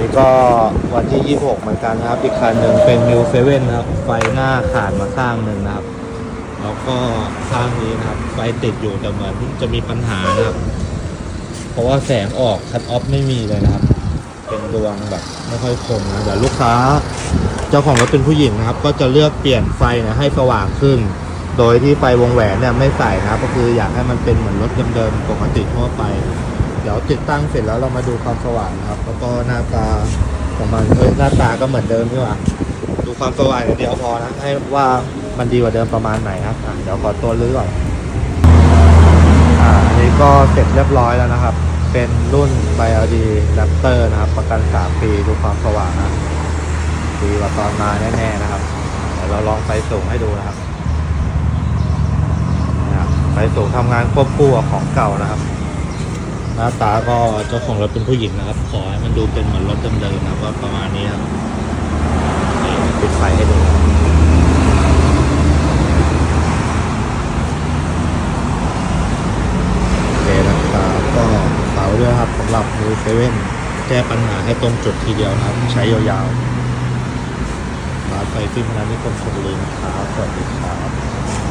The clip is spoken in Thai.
นี้ก็วันที่ 26 เหมือนกันนะครับ อีกคันหนึ่งเป็น New 7นะครับ ไฟหน้าขาดมาข้างหนึ่งนะครับ แล้วก็ข้างนี้นะครับ ไฟติดอยู่แต่เหมือนจะมีปัญหานะครับ เพราะว่าแสงออกคัดออฟไม่มีเลยนะครับ เป็นดวงแบบไม่ค่อยคมนะเดี๋ยวลูกค้า เจ้าของรถเป็นผู้หญิงนะครับ ก็จะเลือกเปลี่ยนไฟนะให้สว่างขึ้น โดยที่ไฟวงแหวนเนี่ยไม่ใส่นะครับ ก็คืออยากให้มันเป็นเหมือนรถเดิมๆปกติทั่วไป เดี๋ยวติดตั้งเสร็จแล้วเรามาดูความสว่างนะครับ แล้วก็หน้าตาของมันเอ้ยหน้าตาก็เหมือนเดิมนี่หว่าดูความสว่างอย่างเดียวพอนะให้ว่ามันดีกว่าเดิมประมาณไหนครับอะเดี๋ยวขอตัวลื้อก่อนอ่าอันนี้ก็เสร็จเรียบร้อยแล้วนะครับ เป็นรุ่น BYD Raptor นะครับ ประกัน 3 ปีดูความสว่างนะดีกว่าตอนมาแน่ๆนะครับเดี๋ยวเราลองไฟสูงให้ดูนะครับนะครับไฟสูงทำงานควบคู่กับของเก่านะครับ หน้าตาก็เจ้าของรถเป็นผู้หญิงนะครับ ขอให้มันดูเป็นเหมือนรถเดิมๆนะครับว่าประมาณนี้ครับปิดไฟให้ดูโอเคนะครับก็สาด้วยครับสำหรับมือเซเว่นแก้ปัญหาให้ตรงจุดทีเดียวนะครับ ใช้ยาวๆร้านไฟฟิล์มร้านนี้คมชลบุรีนะครับสวัสดีครับ